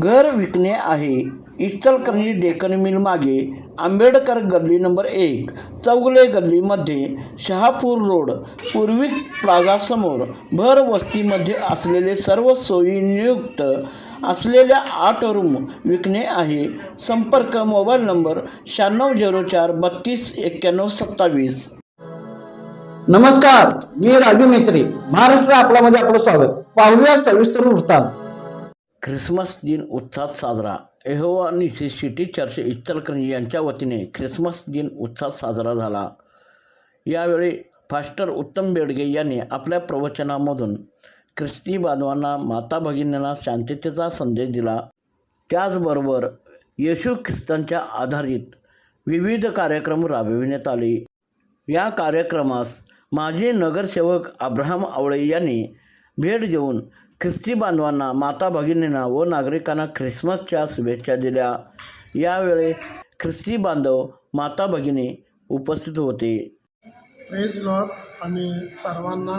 घर विकणे आहे. इचलकरंजी डेक्कन मिल मागे आंबेडकर गल्ली नंबर एक चौगले गल्लीमध्ये शहापूर रोड पूर्वी प्लाझासमोर भर वस्तीमध्ये असलेले सर्व सोयीनियुक्त असलेल्या आठ रूम विकणे आहे. संपर्क मोबाईल नंबर शहाण्णव झिरो चार बत्तीस एक्क्याण्णव सत्तावीस. नमस्कार मी राजू मेत्री महाराष्ट्र आपल्यामध्ये आपलं स्वागत. पाहूया सविस्तर वृत्तांत. ख्रिसमस दिन उत्साहात साजरा. Jehovah C city church Ichalkaranji यांच्या वतीने ख्रिसमस दिन उत्साहात साजरा झाला. यावेळी फास्टर उत्तम बेडगे यांनी आपल्या प्रवचनामधून ख्रिस्ती बांधवांना माता भगिनींना शांततेचा संदेश दिला. त्याचबरोबर येशू ख्रिस्तांच्या आधारित विविध कार्यक्रम राबविण्यात आले. या कार्यक्रमास माजी नगरसेवक अब्राहम आवळे यांनी भेट देऊन ख्रिस्ती बांधवांना माता भगिनींना व नागरिकांना ख्रिसमसच्या शुभेच्छा दिल्या. यावेळी ख्रिस्ती बांधव माता भगिनी उपस्थित होते. प्रेज लॉर्ड आणि सर्वांना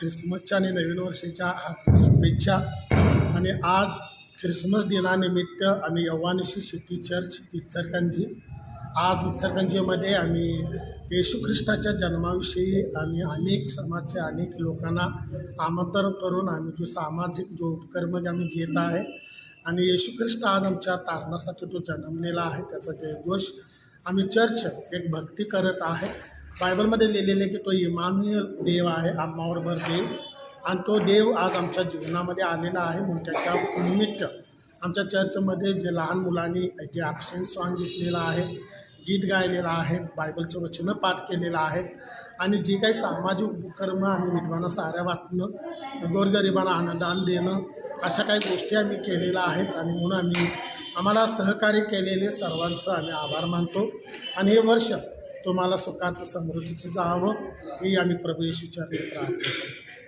ख्रिसमसच्या आणि नवीन वर्षाच्या हार्दिक शुभेच्छा. आणि आज ख्रिसमस दिनानिमित्त आम्ही यव्वानिशी सिटी चर्च इचरकंजी आज इचरकंजीमध्ये आम्ही येशू ख्रिस्ताच्या जन्माविषयी आम्ही अनेक समाजच्या अनेक लोकांना आमंत्रण करून आम्ही जो सामाजिक जो उपक्रम जे आम्ही घेत आहे आणि येशू ख्रिस्त आज आमच्या तारणासाठी तो जन्मलेला आहे त्याचा जयघोष आम्ही चर्च एक भक्ती करत आहे. बायबलमध्ये लिहिलेले की तो इमानुएल देव आहे आम्हावरभर देव आणि तो देव आज आमच्या जीवनामध्ये आलेला आहे म्हणून त्याच्या निमित्त आमच्या चर्चमध्ये जे लहान मुलांनी जे ॲबसेन्स सॉन्ग घेतलेलं आहे गीत गायलेलं आहे बायबलचं वचनं पाठ केलेलं आहे. आणि जे काही सामाजिक उपक्रम आम्ही विद्वाना साऱ्या वाटणं गोरगरिबांना अनुदान देणं अशा काही गोष्टी आम्ही केलेल्या आहेत. आणि म्हणून आम्ही आम्हाला सहकार्य केलेले सर्वांचं आम्ही आभार मानतो. आणि हे वर्ष तुम्हाला सुखाचं समृद्धीचं जावं ही आम्ही प्रभू येशूच्या प्रार्थना करतो.